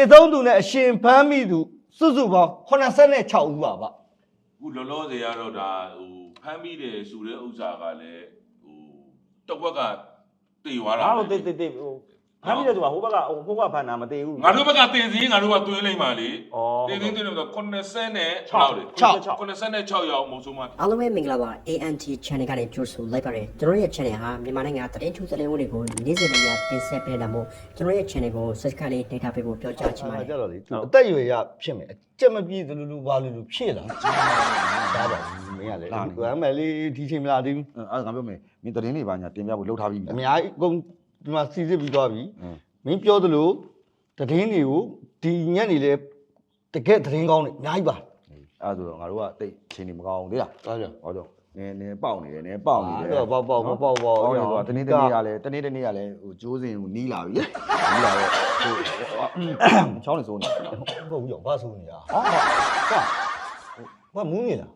ေဆုံးသူနဲ့အရှင်ဖမ်းမိသူစုစုပေါင်း86ဦးပါဗျခုလောလောဆယ်ကတော့ဒါဟိုဖမ်းမိတယ်ဆိုတဲ့ဥစ္စာကလည်းဟိုတစ်ဝက်ကတည်သွားတာငါတို့တိတ်တိတ်တိတ်ဟို ဖမ်းပြီးတဲ့သူကဟိုဘက်ကဟိုဟိုဘက်ဖမ်းတာမသေးဘူးငါတို့ဘက်ကတင်စင်းငါတို့ကသွင်းလိုက်ပါလေဩတင်စင်းသွင်းလို့90နဲ့6 6လေ6 96ရောက်မို့ဆိုမှအားလုံးပဲမင်္ဂလာပါ ANT channel ကနေကြိုဆိုလိုက်ပါတယ်ကျွန်တော်ရဲ့ channel ဟာမြန်မာနိုင်ငံသတင်းထူးသတင်းတွေကိုနေ့စဉ်နဲ့ညတင်ဆက်ပေးတာမို့ကျွန်တော်ရဲ့ channel ကို subscribe လေးနှိပ်ထားပေးဖို့ပြောကြားချင်ပါတယ်ကြတော့လေသူအသက်အရွယ်ရဖြစ်မယ်အကြက်မပြည့်သလိုလိုဘာလိုလိုဖြစ်လာဒါပါမင်းကလေဘာမှလေဒီချိန်မလာသေးဘူးအဲ့ငါပြောမယ်မင်းသတင်းတွေပါညာတင်ပြဖို့လှုပ်ထားပြီးပြီအများကြီးအကုန် ဒီမှာစီစစ်ပြီးသွားပြီမင်းပြောသလိုသတင်းတွေကိုဒီညက်နေလဲတကယ်သတင်းကောင်းတယ်အများကြီးပါအဲ့ဆိုတော့ငါတို့ကတိတ်ချင်းနေမကောင်းသေးလားဟုတ်ကြဟုတ်တော့နင်းနင်းပေါက်နေတယ်နင်းပေါက်နေတယ်ပေါက်ပေါက်ပေါက်ပေါက်ပေါက်ဟုတ်တယ်ဆိုတော့တနေ့တနေ့ကလည်းတနေ့တနေ့ကလည်းဟိုကျိုးစင်ကိုနီးလာပြီနီးလာတော့ဟိုချောင်းနေစိုးနေမဟုတ်ဘူးကြောင့်ဘာစိုးနေတာဟာဟာဘာမူးနေလား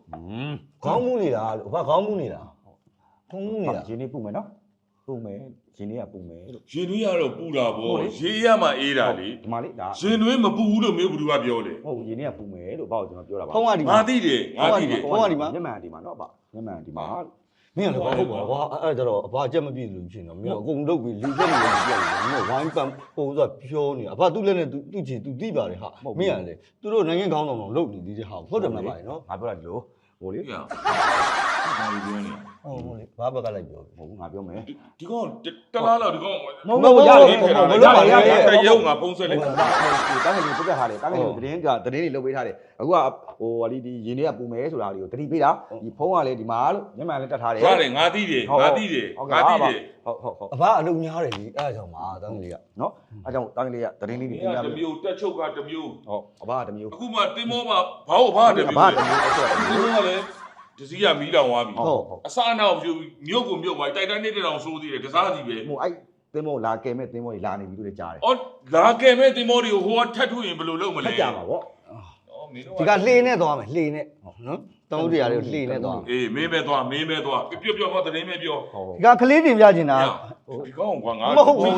ခေါင်းမူးနေတာလို့ဘာခေါင်းမူးနေတာခေါင်းမူးနေတာရင်းနေပုမယ်နော် ပူမယ်ရင်းနေကပူမယ်လို့ရင်သွေးကတော့ပူတာဟုတ်ပေါ့လေရေရမှအေးတာလေဒီမှာလေဒါရင်သွေးမပူဘူးလို့မျိုးဘူးကပြောလေဟုတ်ရင်းနေကပူမယ်လို့ဘာလို့ကျွန်တော်ပြောတာပါဖုံးကဒီငါမှာသိတယ်ငါသိတယ်ဟိုကဒီမှာမျက်မှန်ဒီမှာနော်ဗျမျက်မှန်ဒီမှာမင်းကလည်းဘာဟုတ်ပါဘာအဲ့ဒါတော့အဘာအချက်မပြည့်လို့ဖြစ်နေတော့မင်းကအကုန်လုပ်ပြီးလူတက်နေလို့ပြောတယ်မင်းကဝိုင်းပန်ဟိုဆိုပြောနေတာအဘာသူ့လက်နဲ့သူသူ့ချီသူသိပါတယ်ဟာမင်းကလည်းသူတို့နိုင်ငံကောင်းဆောင်တော့လုပ်နေသေးတယ်ဟာဟုတ်တယ်မလားဗျာနော်ငါပြောတာဒီလိုဟိုလေဟေ့ ဘာလို့ပြောနေဟုတ်ဟုတ်လေဘာဘက်ကလိုက်ပြောဟိုငါပြောမယ်ဒီကောင်တလားလောက်ဒီကောင်မဟုတ်ဘူးရတယ်မဟုတ်ဘူးရတယ်ရတယ်တရုံငါဖုံးဆက်လိုက်ဟိုတာငယ်လေးပြတ်ထားတယ်တာငယ်လေးသတင်းကသတင်းတွေလုပ်ပေးထားတယ်အခုကဟိုဟာဒီဒီရင်းတွေကပူမယ်ဆိုတာလေးကိုတတိပေးတာဒီဖုန်းကလည်းဒီမှာလို့မျက်မှန်လည်းတက်ထားတယ်ရတယ်ငါသိတယ်ငါသိတယ်ဟုတ်ငါကဲ့သိပါအတယ်ဘာအလုံးများတယ်လေအဲ့ဒါကြောင့်ပါတန်းကလေးကနော်အဲကြောင့်တာငယ်လေးကသတင်းလေးတွေဒီတင်ပြကပေးတမျိုးတက်ချုပ်ကတမျိုးဟုတ်အဘကတမျိုးအခုမှတင်မောမှာဘာဟုတ်ဘာတမျိုးဘာတမျိုးအဲ့ဆိုဒီမောကလည်း ဒစီကမီးလောင်သွားပြီဟုတ်ဟုတ်အစားအနောက်ပြုမြုပ်ကိုမြုပ်သွားတိုက်တိုင်းနေတဲ့တောင်ဆိုးသေးတယ်ကစားစီပဲဟိုအဲ့တင်းမောလာကဲမဲ့တင်းမောကြီးလာနေပြီလို့လည်းကြားတယ်အော်လာကယ်မဲ့တင်မောတွေကိုဟိုကထက်ထုရင်ဘယ်လိုလုပ်မထလဲက်ကြမှာဗောအော်မင်းတို့ဒီကလှေနဲ့သွားမယ်လှေနဲ့နော်တောင်းတရားတွေလှေနဲ့သွားအေးမင်းပဲသွားမင်းပဲသွားပြောပြောပြောသတင်းပဲပြောဟုတ်ဟုတ်ဒီကကလေးတင်ပြချင်တာ ဒီကောင်ကွာငါမဟုတ်ဘူး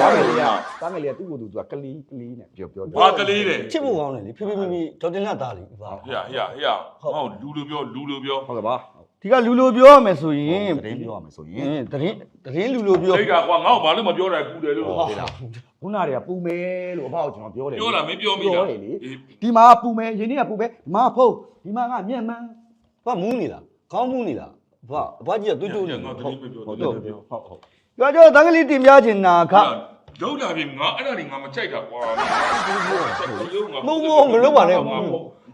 တာငယ်လေးကတာငယ်လေးကသူ့ကိုယ်သူကကလီကလီနဲ့ပြောပြောဘာကလေးလေချစ်ဖို့ကောင်းတယ်လေဖေဖေမိမိဒေါက်တင်လာသားလေဘာဟေ့ဟေ့ဟေ့ဟောလူလိုပြောလူလိုပြောဟုတ်ကဲ့ပါဒီကလူလိုပြောရမယ်ဆိုရင်သတင်းပြောရမယ်ဆိုရင်အင်းတရင်တရင်လူလိုပြောအဲ့ကကွာငါ့ကိုဘာလို့မပြောတာကူတယ်လို့ဟုတ်လားခုနတွေကပူမယ်လို့အဖေကကျွန်တော်ပြောတယ်ပြောတာမင်းပြောမိတာပြောတယ်လေအေးဒီမှာပူမယ်ရင်းနေကပူမယ်ဒီမှာဖုတ်ဒီမှာကမျက်မှန်ဘာမူးနေလားခေါင်းမူးနေလားဘာဘာကြီးကတွတ်တွတ်နေငါသတင်းပဲပြောဟုတ်တတယ်ယ်ဟုတ်ဟုတ် ပြောကြောတန်းကလေးတင်ပြချင်တာခလုံးလာပြီငါအဲ့ဒါတွေငါမကြိုက်တာကွာမုံမုံမလုပ်ပါနဲ့ငါ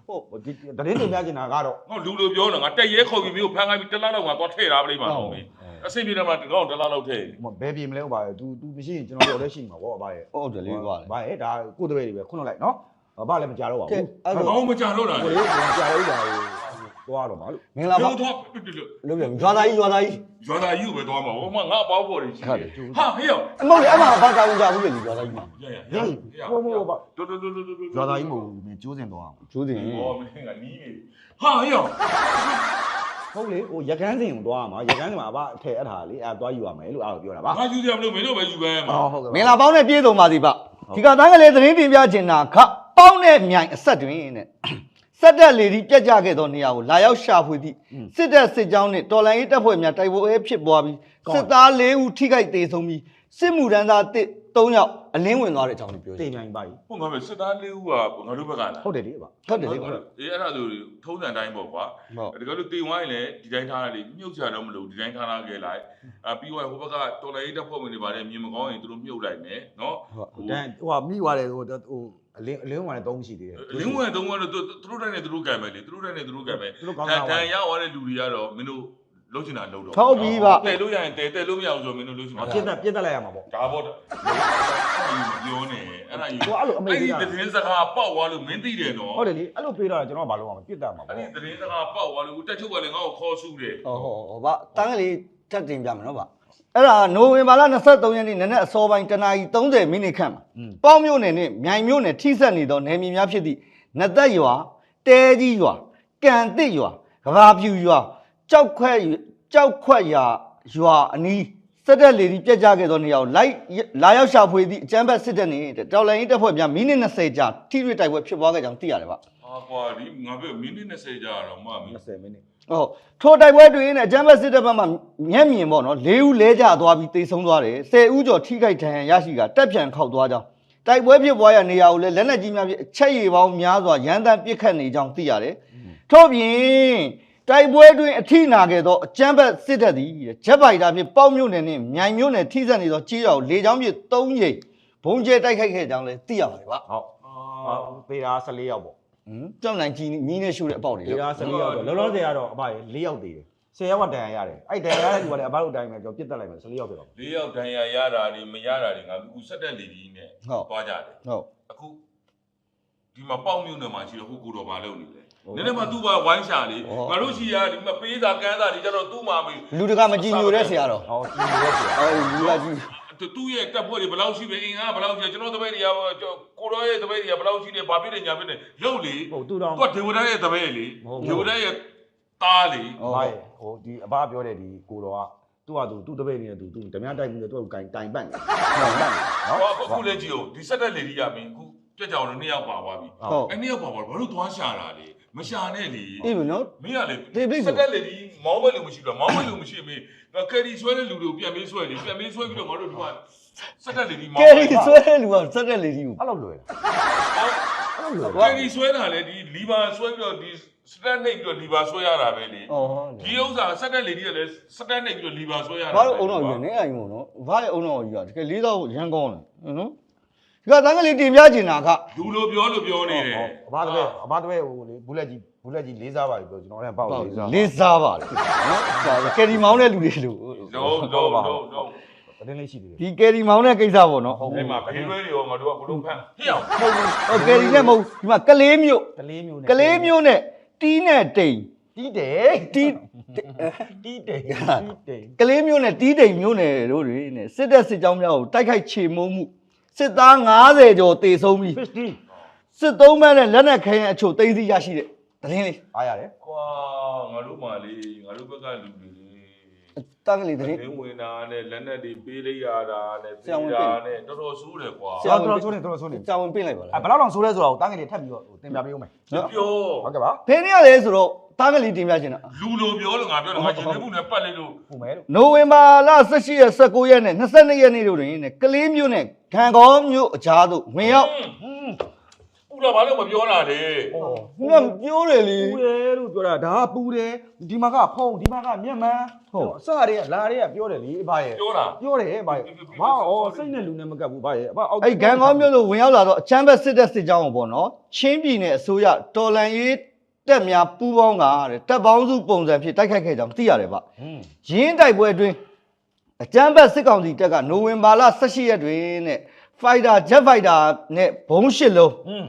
ဟုတ်ဒီသတင်းတင်ပြချင်တာကတော့ငါလူလိုပြောတာငါတက်ရဲခေါ်ပြီးမျိုးဖမ်းခိုင်းပြီးတစ်လားလောက်ငါသွားထည့်တာပြိမှာတော့မင်းအဆင်ပြေတယ်မှာဒီကောင်တစ်လားလောက်ထည့်ဘယ်ပြင်မလဲဟိုပါ तू तू မရှိရင်ကျွန်တော်တို့လည်းရှိမှာဗောဗာရဲ့ဟုတ်တယ်လေးပါလေဗာရဲ့ဒါကိုယ်တပည့်တွေပဲခုနလိုက်နော်ဘာလည်းမကြတော့ပါဘူးအဲ့။ဘာတော့မှမကြတော့တာကိုလေးမကြတော့ပါဘူး သွားတော့ပါလို့မင်္ဂလာပါတော့လုပ်ပြန်ရွာသားကြီးရွာသားကြီးရွာသားကြီးကိုပဲသွားမှာ။ဟိုမှာငါအပေါင်းပေါ်တွေရှိတယ်။ဟာဟေ့ရောအမဟုတ်လေအမဘာတောင်းကြဘူးလေရွာသားကြီးမှာ။ရရဟေးဟိုဟိုပါတော်တော်တော်တော်တော်ရွာသားကြီးမို့မင်းကျိုးစင်သွားအောင်ကျိုးတင်။ဟောမင်းကနီးနေ။ဟာဟေ့ရောဟုတ်လေဟိုရကန်းစင်ကိုသွားမှာရကန်းစင်မှာအဘအထက်အထားလေအဲသွားယူရမယ်လို့အားပြောတာပါငါယူစရာမလိုမင်းတို့ပဲယူပဲမှာဟုတ်ကဲ့မင်္ဂလာပေါင်းနဲ့ပြေးဆုံးပါစီဗျဒီကတန်းကလေးသတင်းတင်ပြချင်တာခပေါင်းနဲ့မြိုင်အဆက်တွင်တဲ့ ဆက်တက်လေဒီပြက်ကြခဲ့သောနေရာကိုလာရောက်ရှာဖွေသည့်စစ်တပ်စစ်ကြောင်းနှင့်တော်လိုင်းရေးတပ်ဖွဲ့များတိုက်ပွဲဖြစ်ပွားပြီးစစ်သား၄ဦးထိခိုက်ဒေဆုံးပြီးစစ်မှုထမ်းသားတစ်၃ယောက်အလင်းဝင်သွားတဲ့အကြောင်းကိုပြောချတေင်းမြိုင်ပါကြီး။ဟုတ်ငါပဲစစ်သားလေးဦးကငါတို့ဘက်ကလား။ဟုတ်တယ်လေအဘဟုတ်တယ်လေကွာအေးအဲ့ဒါဆိုထုံးစံတိုင်းပေါ့ကွာဟုတ်။တကယ်လို့တေဝိုင်းလည်းဒီတိုင်းထားရလေမြုပ်ချတော့မလို့ဒီတိုင်းထားလာခဲ့လိုက်။အာပြီးတော့ဟိုဘက်ကတော်လိုင်းရေးတပ်ဖွဲ့ဝင်တွေပါတယ်မြင်မကောင်းရင်သူတို့မြုပ်လိုက်မယ်နော်။ဟိုတန်းဟိုမိသွားတယ်ဟိုဟို အလင်းအလင်းဝင်တယ်သုံးရှိသေးတယ်လင်းဝင်တုံးကတော့သူတို့တိုင်းနဲ့သူတို့ကံပဲလေသူတို့တိုင်းနဲ့သူတို့ကံပဲသူတို့ကောင်းတတာန်ပါတန်ရောက်ရတဲ့လူတွေကတော့မင်းတို့လုံးချင်တာလုံးတော့ဟုတ်ပြီဗျတဲလို့ရရင်တဲတဲလို့မရဘူးဆိုတော့မင်းတို့လုံးချင်တာပြစ်တက်ပြစ်တက်လိုက်ရမှာပေါ့ ဒါပေါ့ဒါပြောနေအဲ့ဒါကြီးဟိုအဲ့လိုအမေအဲ့ဒီကြီးကသတင်းစကားပေါက်သွားလို့မင်းသိတယ်နော်ဟုတ်တယ်လေအဲ့လိုပေးတော့ကျွန်တော်ကဘာလုပ်ရမလဲပြစ်တက်မှာအဲ့ပေါ့ဒီသတင်းစကားပေါက်သွားလို့တက်ချုပ်ကလည်းငါ့ကိုခေါ်ဆူတယ် ဟောဟောဟောဗျတန်းကလေးထပ်တင်ပြမယ်နော်ဗျ အဲ့ဒါနိုဝင်ဘာလ23ရက်နေ့နနက်အစောပိုင်းတနာရီ30မိနစ်ခန့်မှာပေါင်းမြို့နယ်နဲ့မြိုင်မြို့နယ်ထိစပ်နေသောနယ်မြေများဖြစ်သည့်နသက်ရွာတဲကြီးရွာကံတစ်ရွာကဘာပြူရွာကြောက်ခွက်ကြောက်ခွက်ရွာရွာအနီးစက်တက်လေဒီပြက်ကြခဲ့သောနေရာကိုလိုက်လာရောက်ရှာဖွေသည့်အကြမ်းဖက်စစ်တပ်နေတဲ့တော်လိုင်းတပ်ဖွဲ့များမိနစ်20ကြာထိတွေ့တိုက်ပွဲဖြစ်ပွားခဲ့ကြောင်းသိရတယ်ဗျအာကွာဒီငါပြောမိနစ်20ကြာတော့မှမင်း20မိနစ် ဟုတ်ထိုတိုက်ပွဲတွင်နဲ့အကြမ်းဖက်စစ်တပ်ဘက်မှမျက်မြင်ပေါ့နော်၄ဦးလဲကျသွားပြီးတိတ်ဆုံးသွားတယ်10ဦးကျော်ထိခိုက်ဒဏ်ရာရရှိကတက်ပြန်ခောက်သွားကြောင်းတိုက်ပွဲဖြစ်ပွားရနေရာကိုလည်းလက်နက်ကြီးများဖြင့်အချက်ရည်ပေါင်းများစွာရန်တမ်းပစ်ခတ်နေကြောင်းသိရတယ်ထို့ပြင်တိုက်ပွဲတွင်အထိနာခဲ့သောအကြမ်းဖက်စစ်တပ်သည်ဂျက်ဖိုက်တာဖြင့်ပေါက်မြို့နယ်နှင့်မြိုင်မြို့နယ်ထိစပ်နေသောကြေးရွာကိုလေကြောင်းဖြင့်၃ကြိမ်ဘုံကျဲတိုက်ခိုက်ခဲ့ကြောင်းလည်းသိရပါတယ်ဗျဟုတ်အာဟုတ်ပေတာ14ယောက်ပေါ့ဟမ် ကြောက်နိုင်ကြီးမီးနဲ့ရှူတဲ့အပေါက်တွေပေလို့တာ14ယောက်တော့လောလောဆယ်ကတော့အဘရေ4ယောက်တည်တယ်10ယောက်ကတန်ရာရတယ်အဲ့တန်ရာရတဲ့လူကလည်းအဘတို့အတိုင်းပဲကျွန်တော်ပြစ်တက်လိုက်မယ်14ယောက်ဖြစ်တော့လေးယောက်ဒဏ်ရာရတာတွေမရတာတွေငါအခုဆက်တက်လေဒီနဲ့ဟုတ်သွားကြတယ်ဟုတ်အခုဒီမှာပေါက်မြုံနယ်မှာရှိတော့ဟိုကိုတော်ဘာလုပ်နေလဲနည်းနည်းမှသူ့ဘာဝိုင်းရှာလေငါတို့ရှိရဒီမှာပေးတာကမ်းတာတွေကြတော့သူ့မှာမေလူတကမကြည်ညိုတဲ့ဆရာတော်ဟောကြည့်ရဲဆရာအဲလူကကြည် သူ့ရဲ့တပ်ဖွဲ့တွေဘယ်လောက်ရှိပဲအင်အားဘယ်လောက်ရှိကျွန်တော်တပည့်တွေကကိုတော်ရဲ့တပည့်တွေကဘယ်လောက်ရှိတယ်ဘာဖြစ်တယ်ညာဖြစ်တယ်ရုပ်လေဟုတ်သူတော့သူကဒေဝဒရဲ့တပည့်လေဟုတ်ဒေဝဒရဲ့သားလေဟုတ်ဘာရေဟိုဒီအဘပြောတဲ့ဒီကိုတော်ကသူ့ဟာသူသူ့တပည့်နေတဲ့သူသူဓမြတိုက်မှုနဲ့သူ့ကိုကင်တိုင်ပတ်နေတိုင်ပတ်နေနော်ဟောအခုလေကြည့်ဦးဒီဆက်တက်လေဒီရမင်းအခုကြက်ကြောင်တို့နှစ်ယောက်ပါသွားပြီဟုတ်အဲ့နှစ်ယောက်ပါသွားဘာလို့သွားရှာတာလေ မရှာနဲ့လေအေးမနော်မင်းကလေဒီပြိစက်တက်လေဒီမောင်းဘက်လူမရှိတော့မောင်းဘက်လူမရှိမင်းငါကယ်ရီဆွဲတဲ့လူတွေကိုပြန်ပေးဆွဲလေပြန်ပေးဆွဲပြီးတော့ငါတို့ဒီမှာစက်တက်လေဒီမောကယ်င်းရီဆွဲတဲ့လူကစက်တဲ့လေကြီးကိုအဲ့လိုလွယ်လားအဲ့လိုလွယ်ကယ်ရီဆွဲတာလေဒီလီဘာဆွဲပြီးတော့ဒီစတက်နေပြီးတော့လီဘာဆွဲရတာပဲလေဩဟုတ်ဒီဥစ္စာစက်တက်လေဒီကလည်းစတက်နေပြီးတော့လီဘာဆွဲရတာဘာလို့အုံတော်ကြီးလဲနေအိမ်မို့နော်ဘာလဲအုံတော်ကြီးကတကယ်လေးတော့ရန်ကောင်းတယ်နော်ဒီကတန်းကလေးတင်ပြချင်တာကလူလိုပြောလို့ပြောနေတယ်အဘတပည့်အဘတပည့်ဟိုလေ ဘူးလက်ကြီးဘူးလက်ကြီးလေးစားပါပြီပြောကျွန်တော်လည်းပေါ့လေးစားလေးစားပါလေနော်ကယ်ရီမောင်းတဲ့လူတွေလို့လုံးလုံးလုံးလုံးတင်းလေးရှိသေးတယ်ဒီကယ်ရီမောင်းတဲ့ကိစ္စပေါ့နော်ဟုတ်အဲ့မှာဘေးရွဲတွေရောငါတို့ကဘလုံးဖမ်းဟဲ့အောင်ဟုတ်ကယ်ရီနဲ့မဟုတ်ဒီမှာကလေးမျိုးကလေးမျိုးနဲ့ကလေးမျိုးနဲ့တီးနဲ့တိမ်တီးတယ်တီးတီးတယ်တီးတယ်ကလေးမျိုးနဲ့တီးတိမ်မျိုးနဲ့တို့တွေနဲ့စစ်တပ်စစ်ကြောင်းများကိုတိုက်ခိုက်ချေမှုန်းမှုစစ်သား90ကျော်တေဆုံးပြီးဖ စ်တီစစ်သုံးမန်းနဲ့လက်နက်ခဲယမ်းအချို့သိမ်းဆည်းရရှိတဲ့သတင်းလေးအားရတယ်ကွာငါတို့မှလေငါတို့ဘက်ကလူတွေလေတန်းကလေးသတင်းလင်းဝင်တာနဲ့လက်နက်တွေပေးလိုက်ရတာနဲ့ဆရာဝန်ပြတာည့်နဲ့တော်တော်ဆိုးတယ်ကွာဆရာ တော်တော်ဆိုးနေတော်တော်ဆိုးနေကြောင်ဝင်ပင့်လိုက်ပါအဲလားဘယ်လောက်တောင်ဆိုးလဲဆိုတော့တန်းငယ်လေးထပ်ပြီးတော့တင်ပြပေးဦးမယ်ပြောဟုတ်ကဲ့ပါဖင်းရလဲဆိုတော့တန်းကလေးတင်ပြချင်တာလူလိုပြောလို့ငါပြောတယ်ငါရှင်နေမှုနဲ့ပတ်လိုက်လို့ပုံမယ်လို့နိုဝင်ဘာလ18ရက်19ရက်နဲ့22ရက်နေ့တို့တွင်နဲ့ကလေးမျိုးနဲ့ခံကောမျိုးအကြားသို့ဝင်ရောက်ဟင်း ပူတော့ဘာလို့မပြောတာလဲဟောခုနပြောတယ်လေပူတယ်လို့ပြောတာဒါကပူတယ်ဒီမှာကဖုံးဒီမှာကမျက်မှန်ဟုတ်စတွေကလာတွေကပြောတယ်လေအဘရဲ့ပြောတာပြောတယ်ဘာရဲ့ဘာဩစိတ်နဲ့လူနဲ့မကပ်ဘူးဘာရဲ့အဘအောက်အဲ့ခံကောမျိုးတို့ဝင်ရောက်လာတော့အချမ်းဘက်စစ်တပ်စစ်ကြောင်းကိုပေါ့နော်ချင်းပြည်နယ်အစိုးရတော်လန်ရေးတက်များပူးပေါင်းကတဲ့တပ်ပေါင်းစုပုံစံဖြစ်တိုက်ခိုက်ခဲ့ကြောင်းသိရတယ်ဗျဟင်းရင်းတိုက်ပွဲအတွင်းအကြမ်းဖက်စစ်ကောင်စီတပ်ကနိုဝင်ဘာလ18ရက်တွင်နဲ့ fighter jet fighter နဲ့ဘုံးရှစ်လုံးဟင်း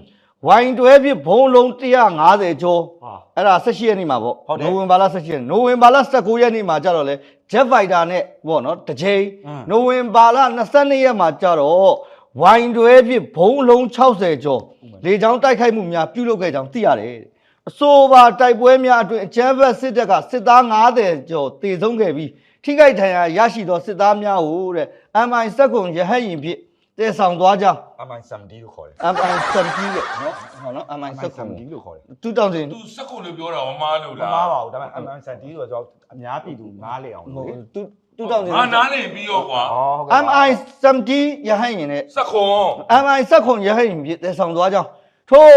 ဝိုင်တွဲဖြစ်ဘုံးလုံး150ကျော်ဟာအဲ့ဒါ18ရက်နေ့မှာပေါ့ဟုတ်တယ်နိုဝင်ဘာလ18ရက်နိုဝင်ဘာလ19ရက်နေ့မှာကြတော့လေ jet fighter နဲ့ပေါ့နော်တစ်ချိန်အင်းနိုဝင်ဘာလ22ရက်မှာကြတော့ဝိုင်တွဲဖြစ်ဘုံးလုံး60ကျော်လေကြောင်းတိုက်ခိုက်မှုများပြုလုပ်ခဲ့ကြောင်းသိရတယ်တဲ့အဆိုပါတိုက်ပွဲများအတွင်းအကြမ်းဖက်စစ်တပ်ကစစ်သား90ကျော်တေဆုံးခဲ့ပြီးထိခိုက်ဒဏ်ရာရရှိသောစစ်သားများကိုတဲ့ MI စက်ကွန်ရဟတ်ရင်ဖြင့် တည်ဆောင်သွားကြောင်းအမိုင်ဆမ်ဒီလို့ခေါ်တယ် MI စက်ကြီးတဲ့နော်ဟောနော် MI စက်ကွန်ဒီလို့ခေါ်တယ်2000သူစက်ကုန်လို့ပြောတာမမားလို့မလားမားပါဘူးဒါပေမဲ့အမိုင်ဆမ်ဒီဆိုတော့အများပြည်သူနားလေအောင်ဟိုလေတူ2000ငါနားနေပြီးရောကွာဟောဟုတ်ကဲ့ MI 70ရဟတ်ရင်နဲ့စက်ခွန် MI စက်ခွန်ရဟတ်ရင်ပြည့်တည်ဆောင်သွားကြောင်းထို့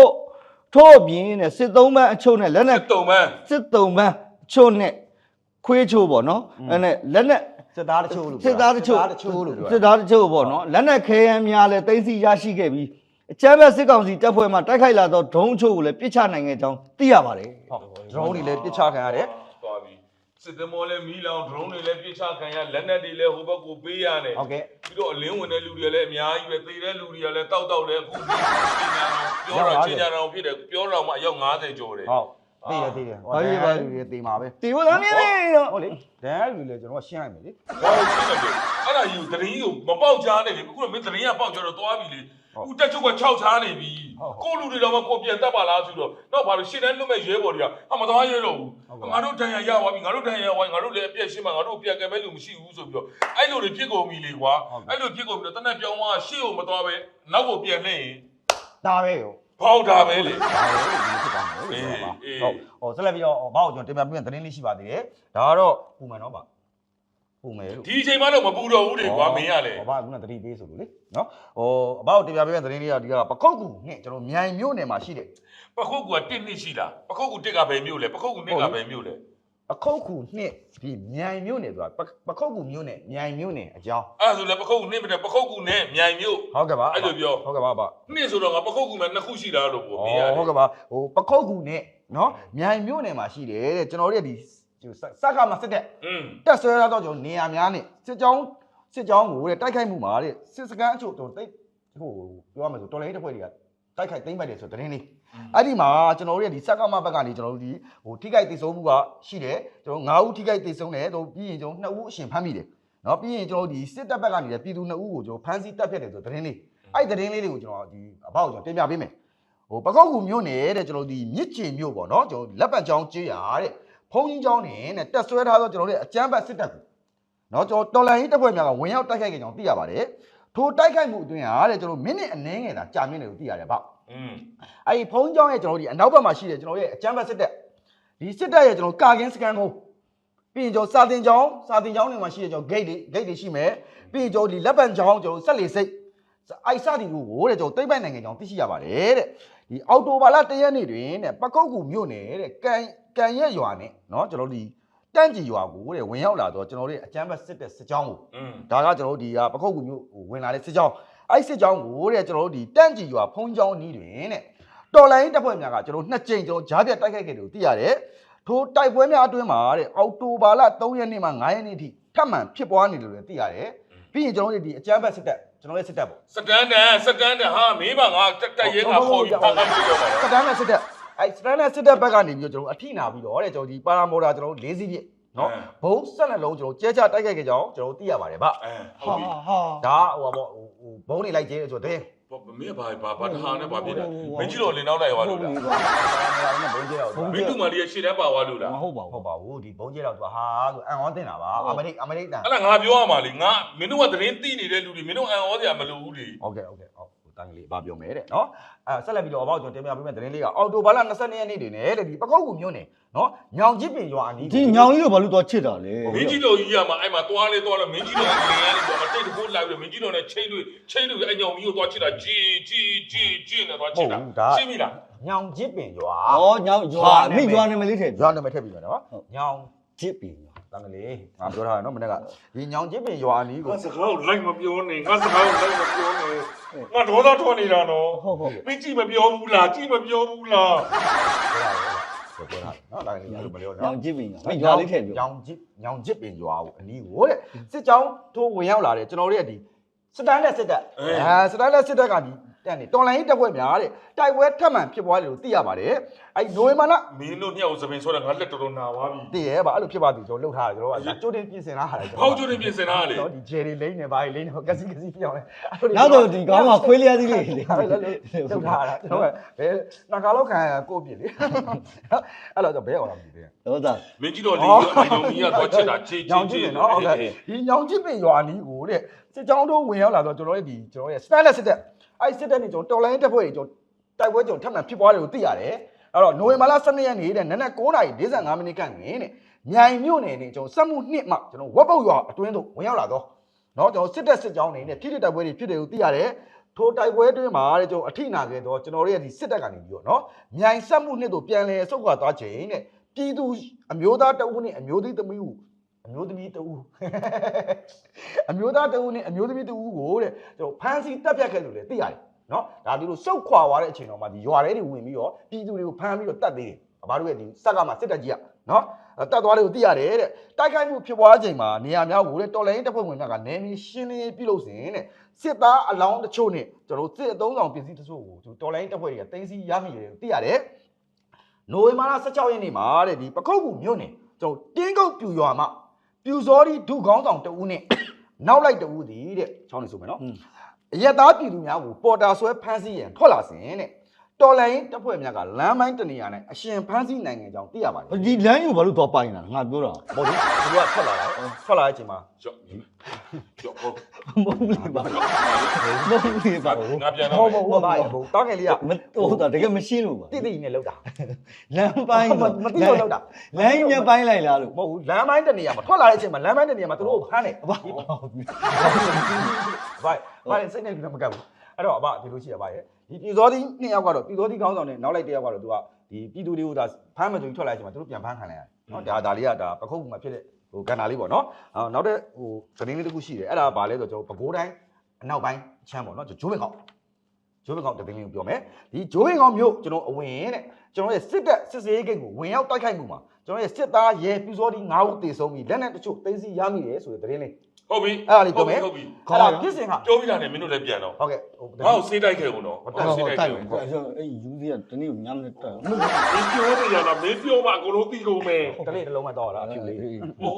ထို့အပြင်နဲ့စစ်သုံးပန်းအချို့နဲ့လက်နစက်က်တုံမန်းစစ်သုံးပန်းအချို့နဲ့ခွေးချို့ပေါ့နော်အဲ့နဲ့လက်နက် စစ်သားတချို့လို့စစ်သားတချို့တချို့လို့ပြောစစ်သားတချို့ပေါ့နော်လက်နက်ခဲယမ်းများလည်းသိမ်းဆည်းရရှိခဲ့ပြီးအကြမ်းဖက်စစ်ကောင်စီတပ်ဖွဲ့မှတိုက်ခိုက်လာသောဒုံးအချို့ကိုလည်းပစ်ချနိုင်ခဲ့ကြောင်းသိရပါတယ်ဟုတ်ဒရုန်းတွေလည်းပစ်ချခံရတယ်သွားပြီစစ်သမောလည်းမီးလောင်ဒရုန်းတွေလည်းပြစ်ချခံရလက်နက်တွေလည်းဟိုဘက်ကိုပေးရတယ်ဟုတ်ကဲ့ပြီးတော့အလင်းဝင်တဲ့လူတွေလည်းအများကြီးပဲသေတဲ့လူတွေကလည်းတောက်တောက်လည်းအခုပြောတာချင်းကြအောင်ဖြစ်တယ်ပြောတော့မှအယောက်90ကျော်တယ်ဟုတ် သိရသိရဟောတယ်ပါလူတွေသိမှာပဲတီဝသမီးလေးတော့ဟုတ်လေဒန်လူတွေကျွန်တော်ရှင်းလိုက်မယ်လေဘာလို့ရှင်းလဲအဲ့ဒါယူတရင်ကိုမပေါက်ချားနဲ့လေအခုကမင်းတရင်ကပေါက်ချတော့သွားပြီလေဦးတက်ချုပ်က6ချားနေပြီကိုလူတွေတော့မကိုပြန်တက်ပါလားဆိုတော့တော့ဘာလို့ရှင်းတဲ့လွတ်မဲ့ရဲဘော်တွေကအမတော်ရဲတော့ဘူးငါတို့တန်ရရသွားပြီငါတို့တန်ရရသွားငါတို့လည်းအပြည့်ရှင်းမှာငါတို့ပြန်ကဲမဲ့လူမရှိဘူးဆိုပြီးတော့အဲ့လိုတွေဖြစ်ကုန်ပြီလေကွာအဲ့လိုဖြစ်ကုန်ပြီးတော့တနက်ပြောင်းသွားရှေ့ကိုမသွားပဲနောက်ကိုပြန်လှည့်ရင်ဒါပဲရော ဖောက်တာပဲလေဒါပဲဒီလိုဖြစ်သွားမယ်လို့ပြောတာပါဟုတ်ဟောဆက်လက်ပြီးတော့ဘာကိုကျွန်တော်တင်ပြပြသတင်းလေးရှိပါသေးတယ်ဒါကတော့ပုံမှန်တော့ပါပုံမယ်လို့ ဒီအချိန်မှတော့မပူတော့ဘူးလေကွာမင်းရလေဟောဘာကတတိပေးဆိုလို့လေနော်ဟိုအဘောက်တင်ပြပေးတဲ့သတင်းလေးကဒီကပကုတ်ကူနဲ့ကျွန်တော်မြိုင်မြို့နယ်မှာရှိတယ်ပခုတ်ကူကတစ်နှစ်ရှိလားပခုတ်ကူတစ်ကဘယ်မြို့လဲပခုတ်ကူနှစ်ကဘယ်မြို့လဲ အခုတ်ကူနှစ်ဒီမြိုင်မြို့နယ်ဆိုတာပကုတ်ကူမြို့နယ်မြိုင်မြို့နယ်အကြောင်းအဲ့ဒါဆိုလဲပခုတ်ကူနှစ်မတဲ့ပခုတ်ကူနဲ့မြိုင်မြို့ဟုတ်ကဲ့ပါအဲ့လိုပြောဟုတ်ကဲ့ပါပါနှစ်ဆိုတော့ငါပခုတ်ကူမှာနှစ်ခုရှိတာလို့ပြောမင်းရဩလေဟုတ်ကဲ့ပါဟိုပကုတ်ကူနဲ့နော်မြိုင်မြို့နယ်မှာရှိတယ်တဲ့ကျွန်တော်တို့ရဲ့ဒီစက်ကမှာစစ်တဲ့อืมတက်ဆွဲရတော့ကျွန်တော်နေရာများနဲ့စစ်ကြောင်းစစ်ကြောင်းကိုတဲ့တိုက်ခိုက်မှုမှာတဲ့စစ်စကန်အချို့တော့တိတ်ဟိုပြောရမယ်ဆိုတော်လိုင်းတစ်ဖွဲ့တွေကတိုက်ခိုက်သိမ်းပိုက်တယ်ဆိုတဲ့တင်းလေး အဲ့ဒီမှာကျွန်တော်တို့ရဲ့ဒီစက်ကမဘက်ကနေကျွန်တော်တို့ဒီဟိုထိခိုက်သိဆုံးမှုကရှိတယ်ကျွန်တော်၅ဦးထိခိုက်သိဆုံးတယ်တော့ပြီးရင်ကျွန်တော်၂ဦးအရှင်ဖမ်းမိတယ်နော်ပြီးရင်ကျွန်တော်တို့ဒီစစ်တပ်ဘက်ကနေပြည်သူ၂ဦးကိုကျွန်တော်ဖမ်းဆီးတပ်ဖြတ်တယ်ဆိုတဲ့သတင်းလေးအဲ့ဒီသတင်းလေးတွေကိုကျွန်တော်ဒီအဖောက်ကျွန်တော်တင်ပြပေးမယ်ဟိုပကောက်ကူမြို့နယ်တဲ့ကျွန်တော်ဒီမြစ်ချေမြို့ပေါ့နော်ကျွန်တော်လက်ပတ်ချောင်းကျေးရတဲ့ဖုံးကြီးချောင်းနဲ့တက်ဆွဲထားသောကျွန်တော်တို့ရဲ့အကြမ်းဖက်စစ်တပ်ကိုနော်ကျွန်တော်တော်လန်ကြီးတပ်ဖွဲ့များကဝင်ရောက်တိုက်ခိုက်ကြအောင်သိရပါတယ်ထိုတိုက်ခိုက်မှုအတွင်းဟာတဲ့ကျွန်တော်မိနစ်အနည်းငယ်သာကြာမြင့်တယ်လို့သိရတယ်ဗျ อืม အဲ့ဒီဖုံးကြောင်းရဲ့ကျွန်တော်တို့ဒီအနောက်ဘက်မှာရှိတယ်ကျွန်တော်ရဲ့အကြမ်းဖက်စစ်တပ်ဒီစစ်တပ်ရဲ့ကျွန်တော်ကာကင်းစကန်ကုန်းပြီးရင်ကျွန်တော်စာတင်ကြောင်းစာတင်ကြောင်းတွေမှာရှိတယ်ကျွန်တော် gate တွေ gate တွေရှိမယ်ပြီးရင်ကျွန်တော်ဒီလက်ပံကြောင်းကျွန်တော်ဆက်လေစိတ်အိုက်စတီကိုကိုတဲ့ကျွန်တော်တိမ့်ပိုက်နိုင်ငံကြောင်းသိရှိရပါတယ်တဲ့ဒီအော်တိုဘာလတရက်နေ့တွင်တဲ့ပကုတ်ကူမြို့နယ်တဲ့ကန်ကန်ရက်ရွာနဲ့เนาะကျွန်တော်ဒီတန့်ကြည်ရွာကိုတဲ့ဝင်ရောက်လာတော့ကျွန်တော်တို့အကြမ်းဖက်စစ်တပ်စစ်ကြောင်းကို อืม ဒါကကျွန်တော်တို့ဒီကပခုတ်ကူမျိုးဟိုဝင်လာတဲ့စစ်ကြောင်း အဲ့စစ်ကြောင်းကိုတဲ့ကျွန်တော်တို့ဒီတန့်ကြည်ရွာဖုံးကြောင်းနီးတွင်တဲ့တော်လိုင်းတပ်ဖွဲ့များကကျွန်တော်နှစ်ကြိမ်ကျွန်တော်ဂျားပြတ်တိုက်ခိုက်ခဲ့တယ်လို့သိရတယ်ထိုတိုက်ပွဲများအတွင်းမှာတဲ့အောက်တိုဘာလ3ရက်နေ့မှ9ရက်နေ့ထိထပ်မံဖြစ်ပွားနေတယ်လို့လည်းသိရတယ်ပြီးရင်ကျွန်တော်တို့ဒီအကြမ်းဖက်စစ်တပ်ကျွန်တော်ရဲ့စစ်တပ်ပေါ့စတန်ဒန်စတန်ဒန်ဟာမင်းမငါတက်တက်ရဲငါခေါ်ပြီးပတ်ပတ်ပြောပါလားစတန်နဲ့စစ်တပ်အဲ့စတန်နဲ့စစ်တပ်ဘက်ကနေပြီးတော့ကျွန်တော်အထိနာပြီးတော့တဲ့ကျွန်တော်ဒီပါရာမော်တာကျွန်တော်၄စီးပြည့် နော်ဘုံဆက်နှလုံးကျွန်တော်ကျဲချတိုက်ခိုက်ခဲ့ကြအောင်ကျွန်တော်သိရပါတယ်ဗျအဲဟုတ်ပြီဟာဒါဟိုပါပေါ့ဟိုဘုံနေလိုက်ကျဲဆိုတဲ့ဘာမင်းဘာဘာဘာတဟာနဲ့ဘာဖြစ်လဲမင်းကြီးတော်လင်နောက်လိုက်သွားလို့လားဘုံကျဲတော့မင်းတို့မလေးရှေ့တန်းပါသွားလို့လားမဟုတ်ပါဟုဘူးတ်ပါဘူးဒီဘုံကျဲတော့သူဟာဆိုအန်ဟောတင်တာပါအမေရိအမေရိကန်အဲ့ဒါငါပြောရမှာလေငါမင်းတို့ကသတင်းသိနေတဲ့လူတွေမင်းတို့အံဩစရာမလိုဘူးလေဟုတ်ကဲ့ဟုတ်ကဲ့ဟုတ် တန်းကလေးဘာပြောမဲတဲ့နော်အဲဆက်လက်ပြီးတော့အဘောက်ကျွန်တော်တင်ပြပေးမယ့်သတင်းလေးကအော်တိုဘာလ22ရက်နေ့တွင်တဲ့ဒီပကောက်ကူမြို့နယ်နော်ညောင်ချစ်ပင်ရွာအနီးဒီညောင်ကြီးကိုဘာလို့တော့ချစ်တာလဲမင်းကြီးတော်ကြီးကမှအဲ့မှာသွားလေသွားလို့မင်းကြီးတော်ကလင်ရနေတော့မတိတ်တကူလိုက်ပြီးမင်းကြီးတော်နဲ့ချိန်တွေ့ချိန်တွေ့အဲ့ညောင်မီးကိုသွားချစ်တာဂျီဂျီဂျီဂျီနဲ့သွားချစ်တာရှင်းပြီလားညောင်ချစ်ပင်ရွာဩညောင်ရွာမိရွာနာမည်လေးထည့်ရွာနာမည်ထည့်ပြီးမယ်နော်ညောင်ချစ်ပင်ရွာ တန်းကလေးငါပြောထားတယ်နော်မနေ့ကဒီညောင်ချစ်ပင်ရွာအနီးကိုငါစကားကိုလိုက်မပြောနဲ့ငါစကားကိုလိုက်မပြောနဲ့ငါဒေါသထွက်နေတာနော်ဟုတ်ဟုတ်မင်းကြည့်မပြောဘူးလားကြည့်မပြောဘူးလားပြောတာနော်တန်းကလေးအဲ့လိုမပြောညောနော်င်ကြည့်ပြီမိရွာလေးထည့်ပြောညောင်ချစ်ညောင်ချစ်ပင်ရွာကိုအနီးကိုတဲ့စစ်ကြောင်းထိုးဝင်ရောက်လာတယ်ကျွန်တော်တို့ရဲ့ဒီစတန်လက်စစ်တပ်အဲစတန်လက်စစ်တပ်ကဒီ တန်နေတော်လိုင်းတပ်ဖွဲ့များတဲ့တိုက်ပွဲထပ်မံဖြစ်ပွားတယ်လို့သိရပါတယ်အဲနိုဝင်ဘာလမင်းတို့ညောင်စပင်ဆိုတော့ငါလက်တော်တော်နာသွားပြီတည်ရဲပါအဲ့လိုဖြစ်ပါသူကျွန်တော်လှုပ်ထားတယ်ကျွန်တော်ကကြိုတင်ပြင်ဆင်ထားတာကျွန်ဖောက်ကျွတ်နေပြင်ဆင်တာလေတော်ဒီဂျယ်ရီလိမ့်နေပါလိမ့်နေကစီကစီပြောင်းလဲနောက်တော့ဒီကောင်းမှာခွေးလျားသီးလေးလေလှုပ်ထားတာကျွန်တော်ကဘယ်နာကာလောက်ခံကိုပြစ်လေအဲ့တော့ဘယ်အောင်လာမသိသေးဟုတ်သားမင်းကြီးတော်လေးရောအညောင်ကြီးကသွားချစ်တာချစ်ချညောစ်င်ချချစ်စ်ပင်နော်ဟုတ်ကဲ့ဒီညောင်ချစ်ပင်ရွာနီးကိုတဲ့စစ်ကြောင်းတို့ဝင်ရောက်လာတော့ကျွန်တော်ရဲ့ဒီကျွန်တော်ရဲ့ Spanish စစ်တပ် အဲ့စစ်တပ်နေကျွန်တော်တော်လိုင်းတပ်ဖွဲ့တွေကျွန်တော်တိုက်ပွဲကျွန်တော်ထပ်မံဖြစ်ပွားတယ်လို့သိရတယ်အဲ့တော့နိုဝင်ဘာလ12ရက်နေ့တဲ့နနက်9:45မိနစ်ခန့်တွင်တဲ့မြိုင်မြို့နယ်နေကျွန်တော်စက်မှုနှစ်မှကျွန်တော်ဝက်ပုတ်ရွာအတွင်းသို့ဝင်ရောက်လာတော့နော်ကျွန်တော်စစ်တပ်စစ်ကြောင်းနေနဲ့ဖြစ်တဲ့တိုက်ပွဲတွေဖြစ်တယ်လို့သိရတယ်ထိုတိုက်ပွဲအတွင်းမှာတဲ့ကျွန်တော်အထိနာခဲ့တော့ကျွန်တော်တို့ရဲ့ဒီစစ်တပ်ကနေပြီးတော့နော်မြိုင်စက်မှုနှစ်တို့ပြန်လဲဆုတ်ခွာသွားခြင်းတဲ့ပြည်သူအမျိုးသားတအုပ်နဲ့အမျိုးသမီးသမီးကို အမျိုးသမီးတဦးအမျိုးသားတဦးနဲ့အမျိုးသမီးတဦးကိုတဲ့ကျွန်တော်ဖမ်းဆီးတပ်ဖြတ်ခဲ့လို့လေသိရတယ်နော်ဒါဒီလိုစုတ်ခွာသွားတဲ့အချိန်တော့မှဒီရွာထဲတွေဝင်ပြီးတော့ပြည်သူတွေကိုဖမ်းပြီးတော့တတ်သေးတယ်ဘာလို့လဲဒီစက်ကမှစစ်တပ်ကြီးကနော်တတ်သွားတယ်ကိုသိရတယ်တဲ့တိုက်ခိုက်မှုဖြစ်ပွားချိန်မှာနေရာများကိုတဲ့တော်လိုင်းတပ်ဖွဲ့ဝင်များကနေမီရှင်းလင်းပြုလုပ်စဉ်တဲ့စစ်သားအလောင်းတချို့နဲ့ကျွန်တော်စစ်အသုံးဆောင်ပစ္စည်းတချို့ကိုတော်လိုင်းတပ်ဖွဲ့တွေကတင်စီရမိတယ်သိရတယ်နိုဝင်ဘာလ16ရက်နေ့မှာတဲ့ဒီပခုတ်ကူမြို့နယ်ကျွန်တော်တင်းကုတ်ပြူရွာမှာ ပြူစောဒီဒုခေါင်းဆောင်တဦးနဲ့နောက်လိုက်တူသည်တဲ့ချောင်းနေဆိုမယ်နော်အရက်သားပြည်သူများကိုပေါ်တာဆွဲဖမ်းဆီးရန်ထွက်လာစဉ်တဲ့ တော်လိုင်းတပ်ဖွဲ့များကလမ်းမိုင်းတနေရာနဲ့အရှင်ဖမ်းဆီးနိုင်ငံကြောင်းသိရပါတယ်ဒီလမ်းယူဘာလို့တော့ပိုင်တာငါပြောတာဟုတ်တယ်သူကထွက်လာတာထွက်လာတဲ့အချိန်မှာကြောက်ကြောက်ဟုတ်မဟုတ်ဘူးလေပါမဟုတ်ဘူးလေပါငါပြန်ဟောတော့မဟုတ်ပါဘူးတောင်းငယ်လေးကမဟုတ်တာတကယ်မရှင်းလို့ပါတိတိနဲ့လောက်တာလမ်းပိုင်းမသိလို့လောက်တာလမ်းညက်ပိုင်းလိုက်လားလို့မဟုတ်ဘူးလမ်းမိုင်းတနေရာမှာထွက်လာတဲ့အချိန်မှာလမ်းမိုင်းတနေရာမှာသူတို့ကိုဖမ်းတယ်ဘာဘာဘာလဲစိတ်နဲ့လည်းမကပ်ဘူးအဲ့တော့အဘဒီလိုရှိရပါရဲ့ ဒီပြည်စောသီးနှစ်ယောက်ကတော့ပြည်စောသီးခေါင်းဆောင်နဲ့နောက်လိုက်တစ်ယောက်ကတော့သူကဒီပြည်သူတွေကိုဒါဖမ်းမှဆိုပြီးထွက်လာတဲ့အချိန်မှာသူတို့ပြန်ဖမ်းခံလိုက်ရတယ်နော်ဒါဒါလေးကဒါပခုတ်ကူမှာဖြစ်တဲ့ဟိုကန်နာလေးပေါ့နော်အော်နောက်တဲ့ဟိုသတင်းလေးတစ်ခုရှိတယ်အဲ့ဒါဘာလဲဆိုတော့ကျွန်တော်ပဲခူးတိုင်းအနောက်ပိုင်းချမ်းပေါ့နော်ဂျိုးဘင်ကောက်ဂျိုးဘင်ကောက်သတင်းလေးကိုပြောမယ်ဒီဂျိုးဘင်ကောက်မြို့ကျွန်တော်အဝင်တဲ့ကျွန်တော်ရဲ့စစ်တပ်စစ်စေးဂိတ်ကိုဝင်ရောက်တိုက်ခိုက်မှုမှာကျွန်တော်ရဲ့စစ်သားရဲပြည်စောသီး9ဦးတေဆုံးပြီးလက်နက်တချို့သိမ်းဆည်းရမိတယ်ဆိုတဲ့သတင်းလေး ဟုတ်ပြီအဲ့ဒါလေးပြောမယ်ဟုတ်ပြီအဲ့ဒါဖြစ်စဉ်ကပြောပြီးတာနဲ့မင်းတို့လည်းပြန်တော့ဟုတ်ကဲ့ဟိုငါ့ကိုစေးတိုက်ခဲ့ကုန်တော့ဟုတ်စေးဟုတ်တိုက်တိုခဲ့က်ကုန်အဲ့အဲ့ယူစီကတနေ့ညမ်းနဲ့တက်မင်းပြောနေရတာမင်းပြောမှအကုန်လုံးသိကုန်မယ်တလေးတစ်လုံးမှတော့လားအဖြူလေးဟော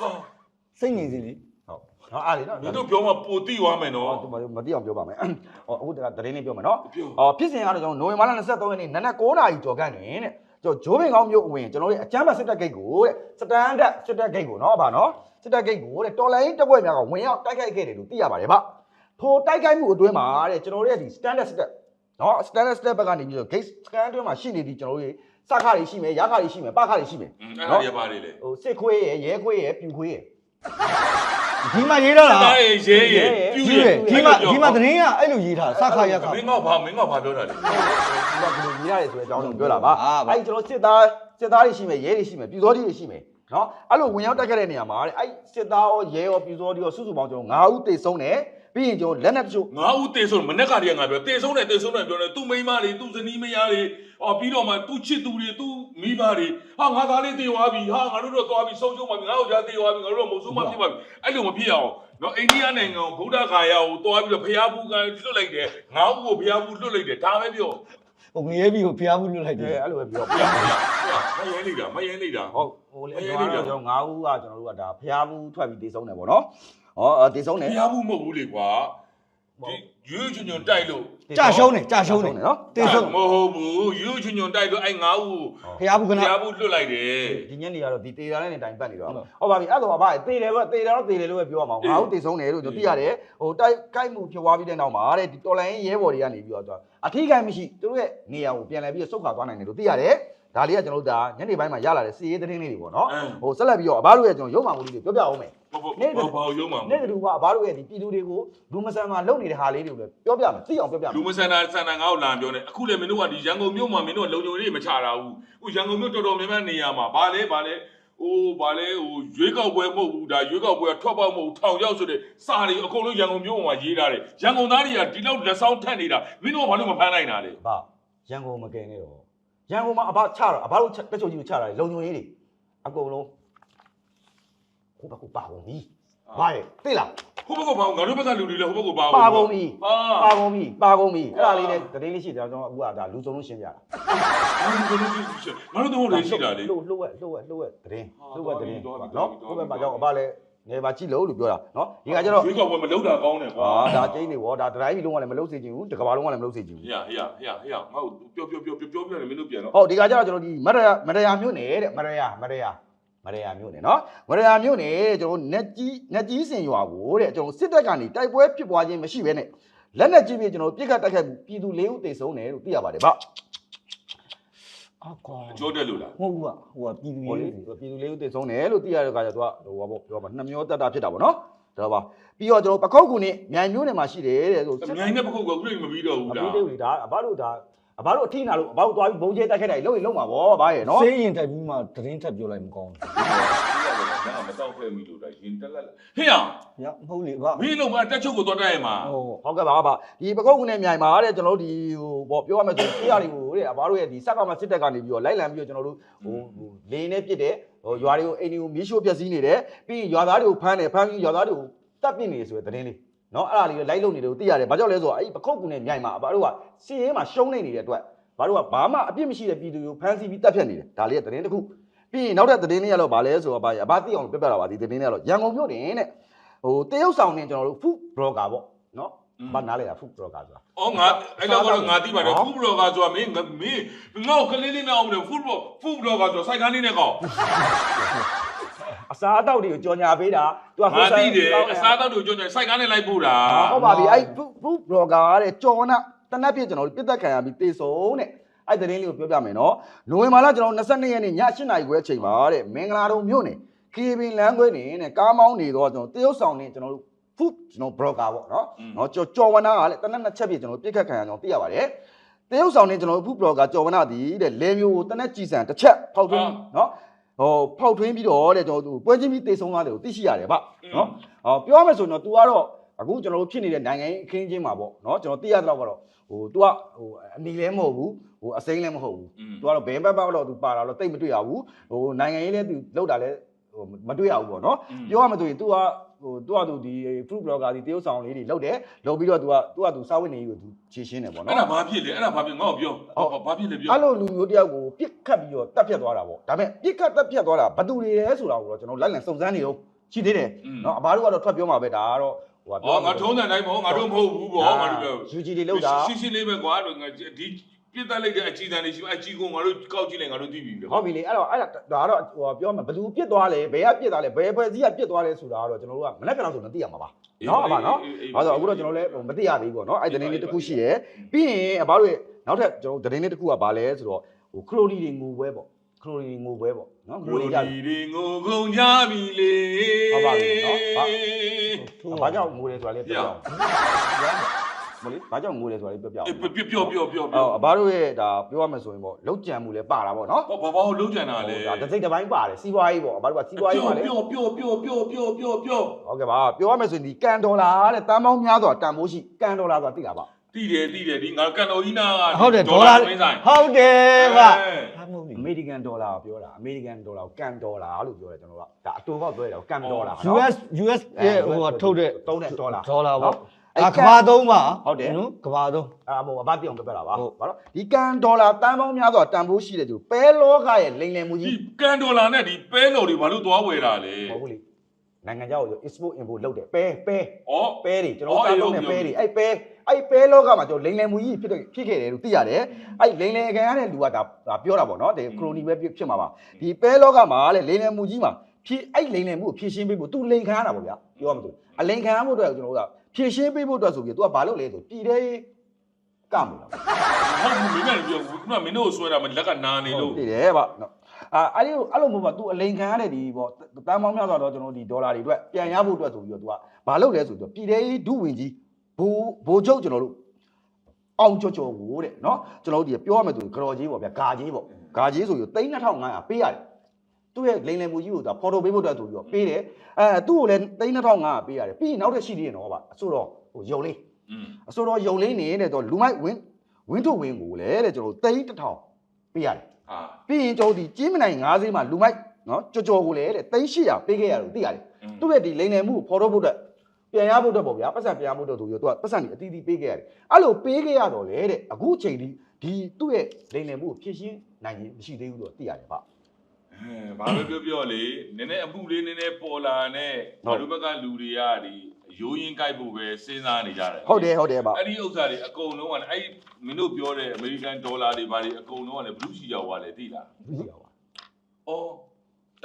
ဟာစိတ်ငြိမ်စီလေဟုတ်နော်အားလေးနော်မင်းတို့ပြောမှပိုသိသွားမယ်နော်ဟောမသိအောင်ပြောပါမယ်ဟောအခုတကတရင်လေးပြောမယ်နော်ပြောဟောဖြစ်စဉ်ကတော့ကျွန်တော်နိုဝင်ဘာလ23ရက်နေ့နနက်9:00နာရီကျော်ခန့်တွင်တဲ့ကျွန်တော်ဂျိုးပင်ကောင်းမြို့အဝင်ကျွန်တော်တို့အကျမ်းဘတ်စစ်တပ်ဂိတ်ကိုတဲ့စတန်ဒတ်စစ်တပ်ဂိတ်ကိုနော်ဗာနော် စစ်တပ်ဂိတ်ကိုတဲ့တော်လိုင်းတပ်ဖွဲ့များကဝင်ရောက်တိုက်ခိုက်ခဲ့တယ်လို့သိရပါတယ်ဗျထိုတိုက်ခိုက်မှုအတွင်းမှာတဲ့ကျွန်တော်တို့ရဲ့ဒီ standard စစ်တပ်နော် standard စစ်တပ်ဘက်ကနေပြီးတော့ gate scan အတွင်းမှာရှိနေသည်ကျွန်တော်တို့စခါတွေရှိမယ်ရခါတွေရှိမယ်ပခါတွေရှိမယ်အဲ့ဒါရပါတယ်လေဟိုစစ်ခွေးရယ်ရဲခွေးရယ်ပြူခွေးရယ်ဒီမှာရေးတော့လားတားရေရဲရေပြူဒီရေဒီမှာဒီမှာသတင်းကအဲ့လိုရေးထားစခါရက်ခါမင်းကဘာမင်းကဘာပြောတာလဲဒီကဘယ်လိုမြင်ရတယ်ဆိုတဲ့အကြောင်းကိုပြောတာပါအာပါအဲ့ဒီကျွန်တော်စစ်သားစစ်သားတွေရှိမယ်ရဲတွေရှိမယ်ပြူစောတိတွေရှိမယ် နော်အဲ့လိုဝင်ရောက်တက်ခဲ့တဲ့နေရာမှာတဲ့အဲ့စစ်သားရောရဲရောပြူစောတိရောစုစုပေါင်းကျွန်တော်9ဦးတိတ်ဆုံးတယ်ပြီးရင်ကျွန်တော်လက်နက်တချို့ငါဦးတေဆုံးမနေ့ကတည်းကငါပြောတေဆုံးတယ်တေဆုံးတယ်ပြောတယ်သူ့မိန်းမတွေသူ့ဇနီးမယားတွေအော်ပြီးတော့မှသူ့ချစ်သူတွေသူ့မိဘတွေဟာငါသားလေးတေသွားပြီဟာငါတို့တော့သွားပြီဆုံးရှုံးပါပြီငါ့ယောက်ျားတေသွားပြီငါတို့တော့မဆုံးမဖြစ်ပါပြီအဲ့လိုမဖြစ်အောင်နော်အိန္ဒိယနိုင်ငံကိုဗုဒ္ဓဂါယာကိုသွားပြီးတော့ဖျားဘူးကလွတ်လိုက်တယ်ငါ့ဦးကိုဖျားဘူးလွတ်လိုက်တယ်ဒါပဲပြော ဟိုငရဲပြီးကိုဖျားဘူးလွတ်လိုက်တယ်အဲအဲ့လိုပဲပြောဖျားဖျားမရဲနေတာမရဲနေတာဟုတ်ဟိုလေကျွန်တော်ကျွန်တော်9ဦးကကျွန်တော်တို့ကဒါဖျားဘူးထွက်ပြီးတိတ်ဆုံးတယ်ပေါ့နော်ဟောတိတ်ဆုံးတယ်ဖျားဘူးမဟုတ်ဘူးလေကွာ ဒီရွေးချွန်ချွန်တိုက်လို့ကြာရှုံးတယ်ကြာရှုံးတယ်နော်တေဆုံးမဟုတ်ဘူးရွေးချွန်ချွန်တိုက်လို့အဲ့ငါ့ဦးဖျားဘူးကဖနာျားဘူးလွတ်လိုက်တယ်ဒီညနေကတော့ဒီတေတာနဲ့တိုင်ပတ်နေတော့ဟုတ်ပါပြီအဲ့တော့အဘတေတယ်ပဲတေတယ်တော့တေတယ်လို့ပဲပြောရမှာငါတို့တေဆုံးတယ်လို့ကျွန်တော်သိရတယ်ဟိုတိုက်ကိုက်မှုဖြစ်သွားပြီးတဲ့နောက်မှာတဲ့ဒီတော်လိုင်းရဲဘော်တွေကနေပြီးတော့အထီးကိုင်းမရှိသူတို့ရဲ့နေရာကိုပြန်လဲပြီးတော့ဆုတ်ခွာသွားနိုင်တယ်လို့သိရတယ် ဒါလေးကကျွန်တော်တို့ဒါညနေပိုင်းမှာရလာတဲ့စီရေးသတင်းလေးတွေပေါ့နော်ဟိုဆက်လက်ပြီးတော့အဘတို့ရဲ့ကျွန်တော်ရုပ်မှန်မှုလေးတွေပြောပြအောင်မယ်ဘောဘောဘောရုံးမှာနေ့တူကအဘတို့ရဲ့ဒီပြည်သူတွေကိုလူမဆန်မှာလုပ်နေတဲ့ဟာလေးတွေကိုလည်းပြောပြမယ်သိအောင်ပြောပြမယ်လူမဆန္ဒဆန္ဒငါ့ကိုလာပြောနေအခုလည်းမင်းတို့ကဒီရန်ကုန်မြို့မှာမင်းတို့ကလုံခြုံရေးမချတာဘူးအခုရန်ကုန်မြို့တော်တော်များများနေရာမှာဘာလဲဘာလဲဟိုဘာလဲဟိုရွေးကောက်ပွဲမဟုတ်ဘူးဒါရွေးကောက်ပွဲကထွက်ပေါက်မဟုတ်ဘူးထောင်ရောက်ဆိုတဲ့စာတွေအကုန်လုံးရန်ကုန်မြို့မှာရေးထားတယ်ရန်ကုန်သားတွေကဒီလောက်လက်ဆောင်ထက်နေတာမင်းတို့ကဘာလို့မဖမ်းနိုင်တာလဲအဘရန်ကုန်မကယ်နဲ့တော့ ရန်ကုန်မှာအဘချတော့အဘတို့တက်ချုပ်ကြီးကိုချတာလေလုံညုံရေးတွေအကုန်လုံးဟိုဘက်ကပါကုန်ပြီဘာရဲ့သိလားဟိုဘက်ကဘာငါတို့ဘက်ကလူတွေလည်းဟိုဘက်ကဘာပါကုန်ပြီဟာပါကုန်ပြီပါကုန်ပြီအဲ့ဒါလေးနဲ့တတိလေးရှိတယ်ကျွန်တော်အခုကဒါလူစုံလုံးရှင်းပြတာငါတို့တို့ငါတို့တို့တွေရှိတာလေလှုပ်လှုပ်ဝက်လှုပ်ဝက်လှုပ်ဝက်တရင်ဟာလှုပ်ဝက်တရင်သွားပြီနော်သွားပြီဟိုဘက်မှာကြောင့်အဘလည်း ငယ်ပါကြည့်လို့လို့ပြောတာနော်ဒီကကျတော့ရွေးကောက်ပွဲမလုပ်တာကောင်းတယ်ကွာအာဒါကျင်းနေဗောဒါတတိုင်းကြီးလုံးဝလည်းမလှုပ်စေချင်ဘူးတကဘာလုံးဝလည်းမလှုပ်စေချင်ဘူးဟေ့ဟေ့ဟေ့ဟေ့ငါ့ကိုပြောပြောပြောပြောပြောပြတယ်မင်းတို့ပြန်တော့ဟုတ်ဒီကကျတော့ကျွန်တော်ဒီမရယာမရယာမြို့နယ်တဲ့မရယာမရယာမရယာမြို့နယ်နော်မရယာမြို့နယ်တဲ့ကျွန်တော်နက်ကြီးနက်ကြီးစင်ရွာကိုတဲ့ကျွန်တော်စစ်တပ်ကနေတိုက်ပွဲဖြစ်ပွားခြင်းမရှိဘဲနဲ့လက်နက်ကြီးပြကျွန်တော်ပြစ်ခတ်တိုက်ခိုက်မှုပြည်သူ၄ဦးသေဆုံးတယ်လို့သိရပါတယ်ဗျ အကွာအကျိုးတက်လို့လားမဟုတ်ဘူးကဟိုကပြည်သူဟိုလေရေးပြည်သူ၄ဦးသေဆုံးတယ်လို့သိရတဲ့အခါကျတော့သူကဟိုပါပေါ့ပြောပါနှမျောတက်တာဖြစ်တာပေါ့နော်ဒါပါပြီးတော့ကျွန်တော်ပခောက်ကူနဲ့မြိုင်မျိုးနယ်မှာရှိတယ်တဲ့ဆိုမြိုင်နဲ့ပခုတ်ကအခုလည်းမပြီးတော့ဘူးအလားပြီးသေးဘူးလေဒါအဘတို့ဒါအဘတို့အထိနာလို့အဘတို့သွားပြီးဘုံကျဲတက်ခဲ့တယ်လုံးရင်လုံးမှာဗောဘာရဲ့နော်စေးရင်တက်ပြီးမှသတင်းထပ်ပြောလိုက်မကောင်း ငါမတော့ဖဲမိလို့ဒါရင်တက်လက်ဟေ့ရဘူးရမဟုတ်လေဗျမင်းလုံးမတက်ချုပ်ကိုတော့တက်ရမှာဟိုဟုတ်ကဲ့ပါပါဒီပကုတ်ကုနဲ့မြိုင်မှာတဲ့ကျွန်တော်တို့ဒီဟိုပေါ့ပြောရမယ်ဆိုရင်တရားတွေကိုတဲ့အဘတို့ရဲ့ဒီစက်ကမှစစ်တပ်ကနေပြီးတော့လိုက်လံပြီးတော့ကျွန်တော်တို့ဟိုဟိုလေနဲ့ပြစ်တယ်ဟိုရွာတွေကိုအိမ်တွေကိုမီးရှို့ပျက်စီးနေတယ်ပြီးရင်ရွာသားတွေကိုဖမ်းတယ်ဖမ်းပြီးရွာသားတွေကိုတပ်ပစ်နေတယ်ဆိုတဲ့သတင်းလေးနော်အဲ့ဒါလေးလိုက်လုံနေတယ်ကိုသိရတယ်ဘာကြောင့်လဲဆိုတော့အဲ့ဒီပကုတ်ကုနဲ့မြိုင်မှာအဘတို့ကစီရေးမှာရှုံးနေနေတဲ့အတွက်ဘာတို့ကဘာမှအပြစ်မရှိတဲ့ပြည်သူတွေကိုဖမ်းဆီးပြီးတပ်ဖြတ်နေတယ်ဒါလေးကသတင်းတစ်ခု ပြီးရင်နောက်တဲ့သတင်းလေးကတော့ဘာလဲဆိုတော့ဘာအဘသိအောင်ပြပြတာပါဒီသတင်းလေးကတော့ရန်ကုန်မြို့တင်တဲ့ဟဟိုတရုတ်ဆောင်နေကျွန်တော်တို့ food blogger ပေါ့နော်ဘာနားလဲတာ food blogger ဆိုတာအော်ငါအဲ့တော့ကတော့ငါသိပါတယ်ဖူဘလော့ကဆိုတာမင်းငါမင်းငါ့ကိုကလေးလေးနဲ့အောင်တယ်ဖူဘလော့ဖူဘလော့ကဆိုစိုက်ကားလေးနဲ့ကောအစားအသောက်တွေကိုကြော်ညာပေးတာသူကငါသိတယ်အစားတောက်တို့ကြောင့်စိုက်ကားနဲ့လိုက်ပို့တာဟုတ်ပါပြီအဲ့ food food blogger ကတဲ့ကြော်နာတနက်ပြည့်ကျွန်တော်တို့ပြစ်သက်ခံရပြီးတေဆုံးတဲ့ အဲ့သတင်းလေးကိုပြောပြမယ်နော်နိုဝင်ဘာလကျွန်တော်22ရက်နေ့ည8နာရီခွဲအချိန်ပါတဲ့မင်္ဂလာတုံမြို့နယ်ခီဘင်လမ်းခွဲနေနဲ့ကားမောင်းနေတော့ကျွန်တော်တရုတ်ဆောင်နေကျွန်တော်တို့ food ကျွန်တော် blogger ပေါ့နော်နော်ကြော်ကြော်ဝနာကလည်းတနက်နှစ်ချက်ပြည့်ကျွန်တော်ပြစ်ခတ်ခံရအောင်သိရပါတယ်တရုတ်ဆောင်နေကျွန်တော်တို့ food blogger ကြော်ဝနာဒီတဲ့လေမျိုးကိုတနက်ကြည်စံတစ်ချက်ဖောက်ထွင်းနော်ဟိုဖောက်ထွင်းပြီးတော့တဲ့ကျွန်တော်တို့ပွဲချင်းပြီးတေဆုံးသွားတယ်ကိုသိရှိရတယ်ဗျနော်ဟောပြောရမယ်ဆိုရင်တော့ तू ကတော့ အခုကျွန်တော်တို့ဖြစ်နေတဲ့နိုင်ငံရေးအခင်းချင်းမှာပေါ့နော်ကျွန်တော်သိရတော့ကတော့ဟို तू ကဟိုအနီလည်းမဟုတ်ဘူးဟိုအစိမ်းလည်းမဟုတ်ဘူး तू ကတော့ဘယ်ဘက်ဘက်တော့ तू ပါတာတော့တိတ်မတွေ့ရဘူးဟိုနိုင်ငံရေးလည်း तू လောက်တာလည်းဟိုမတွေ့ရဘူးပေါ့နော်ပြောရမယ်ဆိုရင် तू ကဟို तू က तू ဒီ fruit blogger ဒီတရုတ်ဆောင်လေးတွေလောက်တယ်လောက်ပြီးတော့ तू က तू က तू စာဝတ်နေကြီးကို तू ခြေရှင်းတယ်ပေါ့ အဲ့ နော် ဒါဘာဖြစ်လဲအဲ့ဒါဘာဖြစ်ငါ့ကိုပြောဘာဖြစ်လဲပြော အဲ့လိုလူမျိုးတယောက်ကိုပြစ်ခတ်ပြီးတော့တတ်ဖြတ်သွားတာပေါ့ဒါပေမဲ့ပြစ်ခတ်တတ်ဖြတ်သွားတာဘယ်သူတွေလဲဆိုတာကိုတော့ကျွန်တော်လိုက်လံစုံစမ်းနေတော့ရှိသေးတယ်နော်အဘတို့ကတော့ထွက်ပြောမှာပဲဒါကတော့ဟို ကအော်ငါထုံးတဲ့တိုင်းပေါ့ငါတို့မဟုတ်ဘူးပေါ့ငါတို့ပြောယူဂျီတွေလောက်တာရှင်းရှင်းလေးပဲကွာငါဒီပြစ်တက်လိုက်တဲ့အချီတန်လေးရှိအချီကိုငါတို့ကောက်ကြည့်လိုက်ငါတို့သိပြီလေဟုတ်ပြီလေအဲ့တော့အဲ့ဒါဒါကတော့ဟိုပြောမှာဘယ်သူပြစ်သွားလဲဘယ်ကပြစ်သွားလဲဘယ်ဖွဲ့စည်းကပြစ်သွားလဲဆိုတာကတော့ကျွန်တော်တို့ကမနေ့ကတော့ဆိုတော့သိရမှာပါနော်အမနော်ဘာလို့အခုတော့ကျွန်တော်လည်းမသိရသေးဘူးပေါ့နော်အဲ့သတင်းလေးတစ်ခုရှိတယ်ပြီးရင်အဘတို့ရဲ့နောက်ထပ်ကျွန်တော်သတင်းလေးတစ်ခုကဘာလဲဆိုတော့ဟိုခရိုနီတွေငိုပွဲပေါ့ခရိုနီငိုပွဲပေါ့နော်ငိုငိုနေကြကြပြီငိုကုန်ကြပြီလေဟုတ်ပါပြီနော်ဟုတ် ဘာကြောင့်ငိုလဲဆိုတာလေးပြောပြအောင်မလေးဘာကြောင့်ငိုလဲဆိုတာလေးပြောပြအောင်အေးပြောပြောပြောပြောအော်အဘတို့ရဲ့ဒါပြောရမယ်ဆိုရင်ပေါ့လောက်ကြံမှုလည်းပါတာပေါ့နော်ဘာဘာဘာလုံးကြံတာလဲဒါတစ်စိတ်တစ်ပိုင်းပါတယ်စီးပွားရေးပေါ့အဘတို့ကစီးပွားရေးပါလေပြောပြောပြောပြောပြောပြောပြောဟုတ်ကဲ့ပါပြောရမယ်ဆိုရင်ဒီကန်ဒေါ်လာတဲ့တန်ပေါင်းများစွာတန်ဖိုးရှိကန်ဒေါ်လာဆိုတာသိတာပါ တည်တယ်တည်တယ်ဒီငါကန်တော်ကြီးနာဟုတ်တယ်ဒေါ်လာမင်းဆိုင်ဟုတ်တယ်ဗျဟာမဟုတ်ဘူးအမေရိကန်ဒေါ်လာကိုပြောတာအမေရိကန်ဒေါ်လာကိုကန်ဒေါ်လာလို့ပြောတယ်ကျွန်တော်ကဒါအတူပေါက်ပြောရတာကန်ဒေါ်လာ US US ရဲ့ဟိုကထုတ်တဲ့တုံးတဲ့ဒေါ်လာဒေါ်လာပေါ့အဲ့အာကဘာသုံးပါဟုတ်တယ်နော်ကဘာသုံးအာမို့အဘတိအောင်ပြောပြတာပါဟုတ်ဘာလို့ဒီကန်ဒေါ်လာတန်ပေါင်းများစွာတန်ဖိုးရှိတဲ့သူပဲလောကရဲ့လိမ်လည်မှုဒီကြီးကန်ဒေါ်လာနဲ့ဒီပဲတော်တွေဘာလို့သွားဝယ်တာလဲမဟုတ်ဘူးလေနိုင်ငံခြားကိုဆို export import လုပ်တယ်ပဲပဲဩပဲတွေကျွန်တော်တို့တောင်းတဲ့ပဲတွေအဲ့ပဲ အဲ့ပဲလောကမှာကျွန်တော်လိန်လယ်မူကြီးဖြစ်တဲ့ဖြစ်ခဲ့တယ်လို့သိရတယ်အဲ့လိန်လယ်ခံရတဲ့လူကဒါဒါပြောတာပေါ့နော်ဒီခရိုနီပဲဖြစ်မှာပါဒီပဲလောကမှာလေလိန်လယ်မူကြီးမှာဖြစ်အဲ့လိန်လယ်မှုကိုဖြည့်ရှင်းပေးဖို့ तू လိန်ခံရတာပေါ့ဗျာပြောရမှာသူအလိန်ခံရဖို့အတွက်ကျွန်တော်တို့ကဖြည့်ရှင်းပေးဖို့အတွက်ဆိုပြီး तू ကဘာလုပ်လဲဆိုပြည်တဲ့ကမှုလား ဟုတ်ဘူးမင်းလည်းပြောခုနမင်းတို့ဆွဲတာမလက်ကနာနေလို့ သိတယ်ဗျနော်အာအဲ့ဒီအဲ့လိုမျိုးပေါ့ तू အလိန်ခံရတဲ့ဒီပေါ့တန်ပေါင်းများစွာတော့ကျွန်တော်ဒီဒေါ်လာတွေအတွက်ပြန်ရဖို့အတွက်ဆိုပြီးတော့ तू ကဘာလုပ်လဲဆိုတော့ပြည်တဲ့ဒုဝင်ကြီး ဘိုးဘိုးချုပ်ကျွန်တော်တို့အောင်ကြော်ကြော်ကိုတဲ့နော်ကျွန်တော်တို့ဒီပြောရမယ်သူကြော်ကြီးပေါ့ဗျာဂါကြီးပေါ့ဂါကြီးဆိုရင်3500ပေးရတယ်သူ့ရဲ့လိန်လယ်မူကြီးကိုဒါဖော်တိုပေးဖို့အတွက်ဆိုပြီးတော့ပေးတယ်အဲသူ့ကိုလည်း3500ပေးရတယ်ပြီးရင်နောက်ထပ်ရှိသေးတယ်နော်ဗျအဆိုတော့ဟိုယုံလေးအဆိုတော့ယုံလေးနေတဲ့တော့လူမိုက်ဝင်းဝင်းတို့ဝင်းကိုလည်းတဲ့ကျွန်တော်တို့3000ပေးရတယ်ဟာပြီးရင်ကျွန်တော်ဒီကြီးမနိုင်9ဈေးမှာလူမိုက်နော်ကြော်ကြော်ကိုလည်းတဲ့3800ပေးခဲ့ရတယ်သိရတယ်သူ့ရဲ့ဒီလိန်လယ်မူကိုဖော်တော့ဖို့အတွက် ပြန်ရဖို့အတွက်ပေါ့ဗျာပတ်စံပြန်ရဖို့အတွက်ဆိုပြီးတော့သူကပတ်စံကြီးအတီးတီးပေးခဲ့ရတယ်အဲ့လိုပေးခဲ့ရတော့လေတဲ့အခုချိန်ဒီဒီသူ့ရဲ့လိန်နယ်မှုကိုဖြည့်ရှင်းနိုင်ရင်မရှိသေးဘူးလို့သိရတယ်ဗျအဲဘာပဲပြောပြောလေနည်းနည်းအမှုလေးနည်းနည်းပေါ်လာနဲ့ဟုဘာတ်လို့ဘက်ကလူတွေကဒီရိုးရင်းကြိုက်ဖို့ပဲစဉ်းစားနေကြတယ်ဟုတ်တယ်ဟုတ်တယ်ဗျအဲ့ဒီဥစ္စာတွေအကုန်လုံးကလည်းအဲ့ဒီမင်းတို့ပြောတဲ့အမေရိကန်ဒေါ်လာတွေဘာတွေအကုန်လုံးကလည်းဘလူးစီရောက်သွားတယ်သိလားဘူးရောပါ။အော်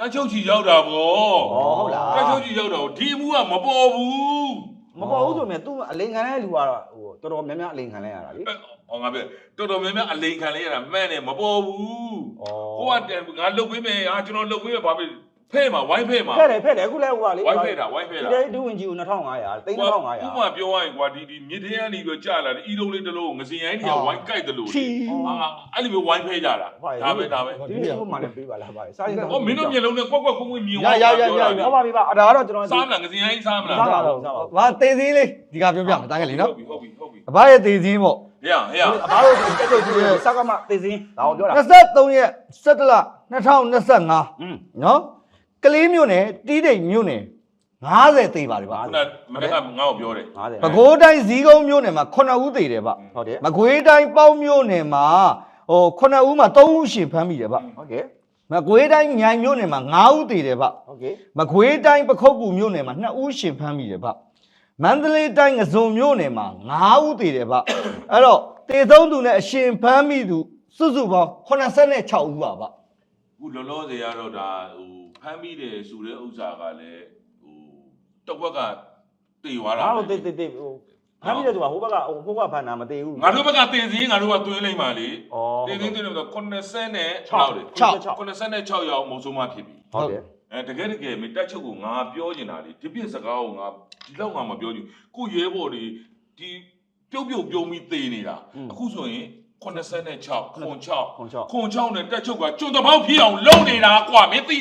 တချုပ်ချီရောက်တာဗောဩဟုတ်လားတချုပ်ချီရောက်တာကိုဒီအမှုကမပေါ်ဘူးမပေါ်ဘူးဆိုရင်သူအလိန်ခံတဲ့လူကတော့ဟိုတော်တော်များများအလိန်ခံလဲရတာလေ။ဟောငါပြောတော်တော်များများအလိန်ခံလေးရတာမှန်တယ်မပေါ်ဘူးဩ။ဟိုကတည်းကငါလုတ်ပေးမယ်ဟာကျွန်တော်လုတ်ပေးမယ်ဘာဖြစ် ဖဲ့မှာဝိုင်းဖဲ့မှာဖက်တယ်ဖက်တယ်အခုလဲဟိုကလေဝိုင်းဖဲ့တာဝိုင်းဖဲ့တာဒီဒူဝင်ကြီးကို2500 3500ဥပမာပြောရရင်ကွာဒီဒီမြစ်ထဲကနေပြီးကြာလာတယ်ဤလုံးလေးတစ်လုံးကိုငစင်ရိုင်းတွေကဝိုင်းကြိုက်တယ်လို့ချီဟာအဲ့လိုမျိုးဝိုင်းဖဲ့ကြတာဒါပဲဒါပဲဒီလိုမှလည်းပေးပါလားဗျစားရင်။အော်မင်းတို့မျက်လုံးနဲ့ကွက်ကွက်ကွင်းကွင်းမြင်ရရရရဟုတ်ပါပြီဗျဒါကတော့ကျွန်တော်စားမလားငစင်ရိုင်းစားမလားစားပါတော့ဘာသေးသေးလေးဒီကပြောပြမယ်တားခဲ့လေနော်ဟုတ်ပြီဟုတ်ပြီဟုတ်ပြီအဘရဲ့သေးသေးပေါ့ဟေ့ဟေ့အဘာလို့တက်တက်ကြီးစကားမသိစင်းဒါကိုပြောတာ23ရက်17လ2025อืมနော် ကလေးမြို့နယ်တီးတိမ်မြို့နယ်90သေးပါတယ်ဗျာ ခုနမင်းကငါ့ကိုပြောတယ်50ပဲပဲခူးတိုင်းဇီးကုန်းမြို့နယ်မှာ9ဦးသေတယ်ဗျဟုတ်တယ်မကွေးတိုင်းပေါက်မြို့နယ်မှာဟို9ဦးမှာ3ဦးရှင်ဖမ်းမိတယ်ဗျဟုတ်ကဲ့မကွေးတိုင်းမြိုင်မြို့နယ်မှာ9ဦးသေတယ်ဗျဟုတ်ကဲ့မကွေးတိုင်းပခုတ်ကူမြို့နယ်မှာ2ဦးရှင်ဖမ်းမိတယ်ဗျမန္တလေးတိုင်းငဇုံမြို့နယ်မှာ9ဦးသေတယ်ဗျအဲ့တော့တေသုံးသူနဲ့အရှင်ဖမ်းမိသူစုစုပေါင်း86ဦးပါဗျ အခုလောလောဆယ်ကတော့ဒါဟို ဖမ်းမိတယ်ဆိုတဲ့ဥစ္စာကလည်းဟိုတစ်ဝက်ကတည်သွားတာငါတို့တိတ်တိတ်တိတ်ဟိုဖမ်းပြီးတဲ့သူကဟိုဘက်ကဟိုဟိုဘက်ဖမ်းတာမသေးဘူးငါတို့ဘက်ကတင်စီငါတို့ကသွင်းလိုက်ပါလေဩတင်စီတင်လို့ဆို90နဲ့6 6လေ6 96ရောက်မုံဆုံးမဖြစ်ပြီဟုတ်တယ်အဲတကယ်တကယ်မတက်ချုပ်ကိုငါပြောနေတာလေဒီပြစ်စကားကိုငါဒီလောက်ငါမပြောချင်ကိုရဲဘော်ဒီဒီပြုတ်ပြုတ်ပြုံးပြီးသေနေတာအခုဆိုရင်86ခွန်6ခွန်ချောက်ခွန်6နဲ့တက်ချုပ်ကကျွတ်တပေါက်ဖြစ်အောင်လုပ်နေတာကွာမင်းသိ